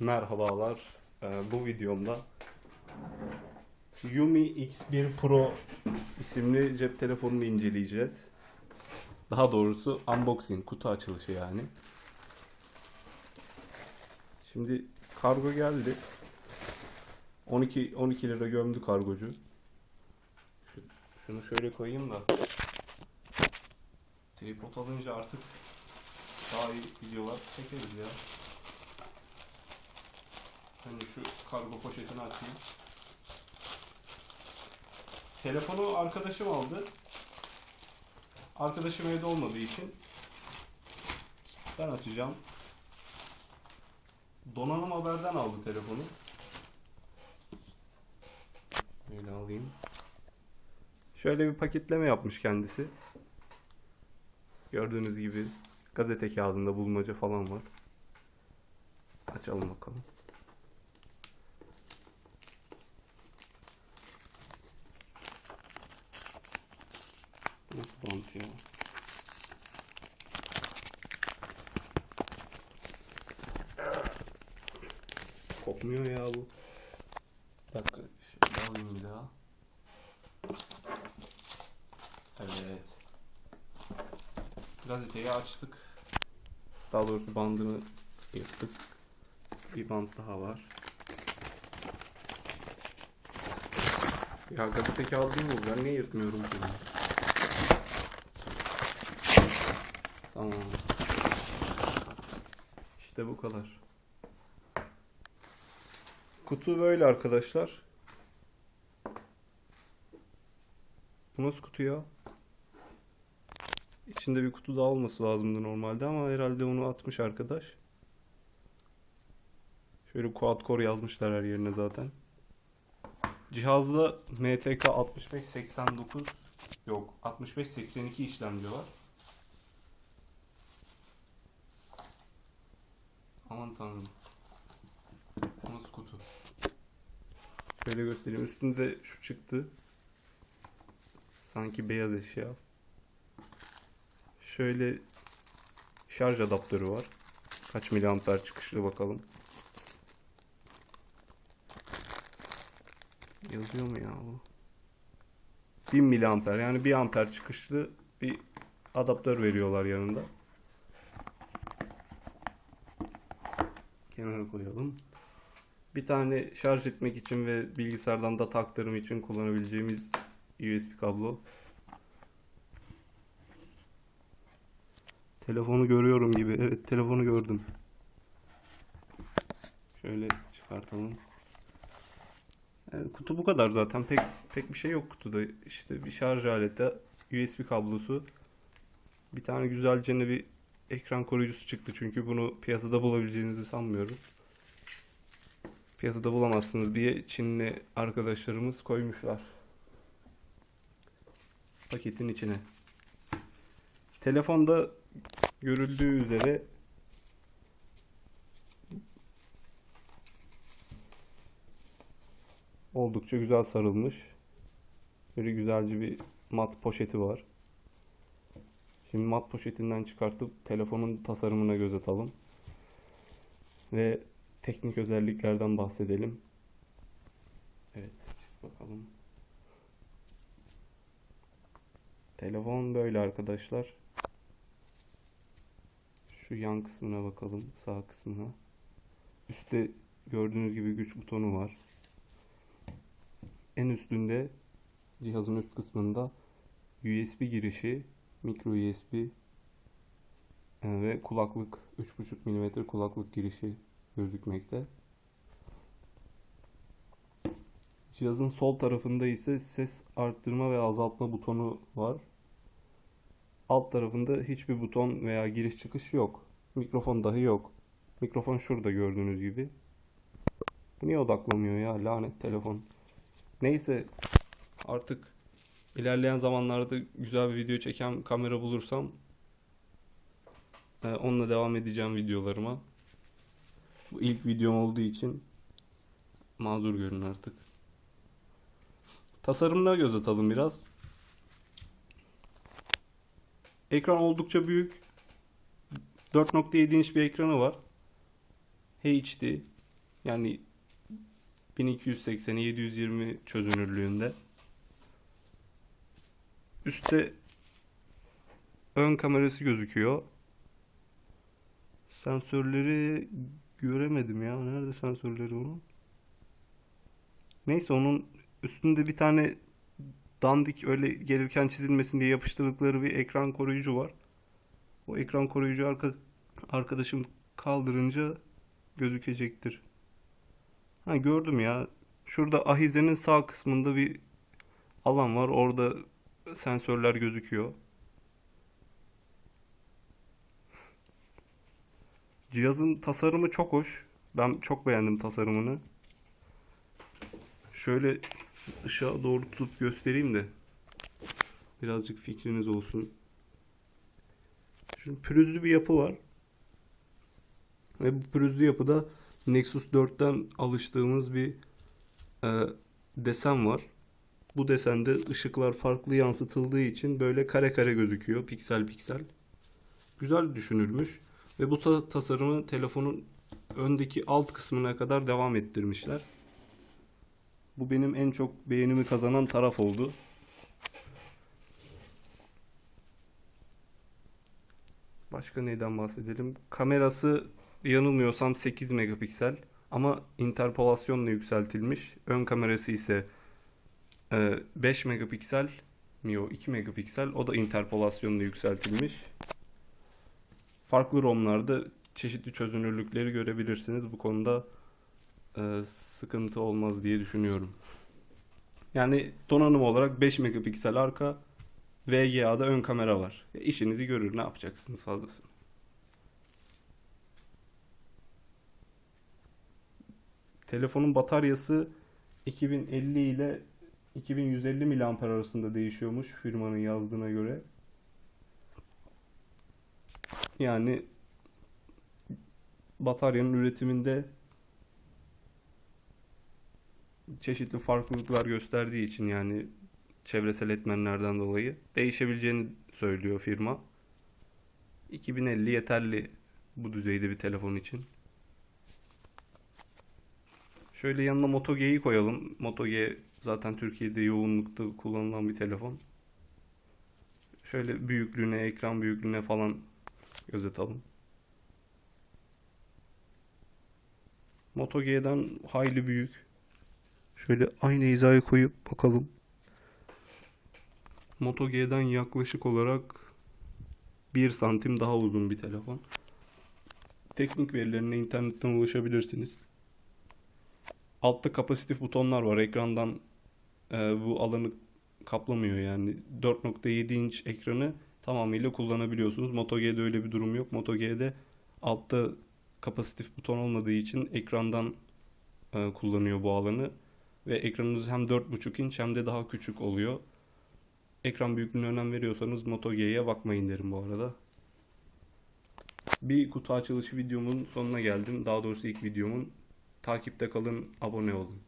Merhabalar. Ee, bu videomda Yumi X1 Pro isimli cep telefonunu inceleyeceğiz. Daha doğrusu unboxing, kutu açılışı yani. Şimdi kargo geldi. 12 12 lira gömdü kargocu. Şu- Şunu şöyle koyayım da. Tripod alınca artık daha iyi videolar çekeriz ya. Hani şu kargo poşetini açayım. Telefonu arkadaşım aldı. Arkadaşım evde olmadığı için ben açacağım. Donanım haberden aldı telefonu. Böyle alayım. Şöyle bir paketleme yapmış kendisi. Gördüğünüz gibi gazete kağıdında bulmaca falan var. Açalım bakalım. Bant ya? Kopmuyor ya bu. Bir dakika. Şöyle alayım bir daha. Evet. Gazeteyi açtık. Daha doğrusu bandını yırttık. Bir bant daha var. Ya gazete kağıdı değil mi? Ben niye yırtmıyorum bunu? Tamam. İşte bu kadar. Kutu böyle arkadaşlar. Bu nasıl kutu ya? İçinde bir kutu daha olması lazımdı normalde ama herhalde onu atmış arkadaş. Şöyle quad core yazmışlar her yerine zaten. Cihazda MTK 6589 yok 6582 işlemci var. Tanrım. Nasıl kutu? Şöyle göstereyim. Üstünde şu çıktı. Sanki beyaz eşya. Şöyle şarj adaptörü var. Kaç miliamper çıkışlı bakalım. Yazıyor mu ya bu? 1000 miliamper yani 1 amper çıkışlı bir adaptör veriyorlar yanında. Kenara koyalım. Bir tane şarj etmek için ve bilgisayardan data aktarımı için kullanabileceğimiz USB kablo. Telefonu görüyorum gibi. Evet telefonu gördüm. Şöyle çıkartalım. Yani kutu bu kadar zaten. Pek pek bir şey yok kutuda. İşte bir şarj aleti, USB kablosu. Bir tane güzelce bir ekran koruyucusu çıktı. Çünkü bunu piyasada bulabileceğinizi sanmıyorum. Piyasada bulamazsınız diye Çinli arkadaşlarımız koymuşlar. Paketin içine. Telefonda görüldüğü üzere oldukça güzel sarılmış. Böyle güzelce bir mat poşeti var. Şimdi mat poşetinden çıkartıp telefonun tasarımına göz atalım. Ve teknik özelliklerden bahsedelim. Evet, bakalım. Telefon böyle arkadaşlar. Şu yan kısmına bakalım, sağ kısmına. Üstte gördüğünüz gibi güç butonu var. En üstünde cihazın üst kısmında USB girişi, micro USB e, ve kulaklık 3.5 mm kulaklık girişi gözükmekte. Cihazın sol tarafında ise ses arttırma ve azaltma butonu var. Alt tarafında hiçbir buton veya giriş çıkış yok. Mikrofon dahi yok. Mikrofon şurada gördüğünüz gibi. Niye odaklamıyor ya lanet telefon. Neyse artık ilerleyen zamanlarda güzel bir video çeken kamera bulursam e, onunla devam edeceğim videolarıma. Bu ilk videom olduğu için mazur görün artık. Tasarımına göz atalım biraz. Ekran oldukça büyük. 4.7 inç bir ekranı var. HD. Yani 1280'e 720 çözünürlüğünde. Üstte ön kamerası gözüküyor. Sensörleri göremedim ya. Nerede sensörleri onun? Neyse onun üstünde bir tane dandik öyle gelirken çizilmesin diye yapıştırdıkları bir ekran koruyucu var. O ekran koruyucu arka, arkadaşım kaldırınca gözükecektir. Ha gördüm ya. Şurada ahizenin sağ kısmında bir alan var. Orada sensörler gözüküyor. Cihazın tasarımı çok hoş. Ben çok beğendim tasarımını. Şöyle ışığa doğru tutup göstereyim de birazcık fikriniz olsun. Şimdi pürüzlü bir yapı var. Ve bu pürüzlü yapıda Nexus 4'ten alıştığımız bir e, desen var. Bu desende ışıklar farklı yansıtıldığı için böyle kare kare gözüküyor, piksel piksel. Güzel düşünülmüş ve bu ta- tasarımı telefonun öndeki alt kısmına kadar devam ettirmişler. Bu benim en çok beğenimi kazanan taraf oldu. Başka neyden bahsedelim? Kamerası yanılmıyorsam 8 megapiksel ama interpolasyonla yükseltilmiş. Ön kamerası ise 5 megapiksel mi o 2 megapiksel o da interpolasyonla yükseltilmiş. Farklı ROM'larda çeşitli çözünürlükleri görebilirsiniz. Bu konuda e, sıkıntı olmaz diye düşünüyorum. Yani donanım olarak 5 megapiksel arka VGA'da ön kamera var. E, işinizi görür ne yapacaksınız fazlasını. Telefonun bataryası 2050 ile 2150 mAh arasında değişiyormuş firmanın yazdığına göre. Yani bataryanın üretiminde çeşitli farklılıklar gösterdiği için yani çevresel etmenlerden dolayı değişebileceğini söylüyor firma. 2050 yeterli bu düzeyde bir telefon için. Şöyle yanına Moto G'yi koyalım. Moto G zaten Türkiye'de yoğunlukta kullanılan bir telefon. Şöyle büyüklüğüne, ekran büyüklüğüne falan göz atalım. Moto G'den hayli büyük. Şöyle aynı hizaya koyup bakalım. Moto G'den yaklaşık olarak 1 santim daha uzun bir telefon. Teknik verilerine internetten ulaşabilirsiniz. Altta kapasitif butonlar var. Ekrandan e, bu alanı kaplamıyor yani. 4.7 inç ekranı tamamıyla kullanabiliyorsunuz. Moto G'de öyle bir durum yok. Moto G'de altta kapasitif buton olmadığı için ekrandan e, kullanıyor bu alanı. Ve ekranınız hem 4.5 inç hem de daha küçük oluyor. Ekran büyüklüğüne önem veriyorsanız Moto G'ye bakmayın derim bu arada. Bir kutu açılışı videomun sonuna geldim. Daha doğrusu ilk videomun. Takipte kalın, abone olun.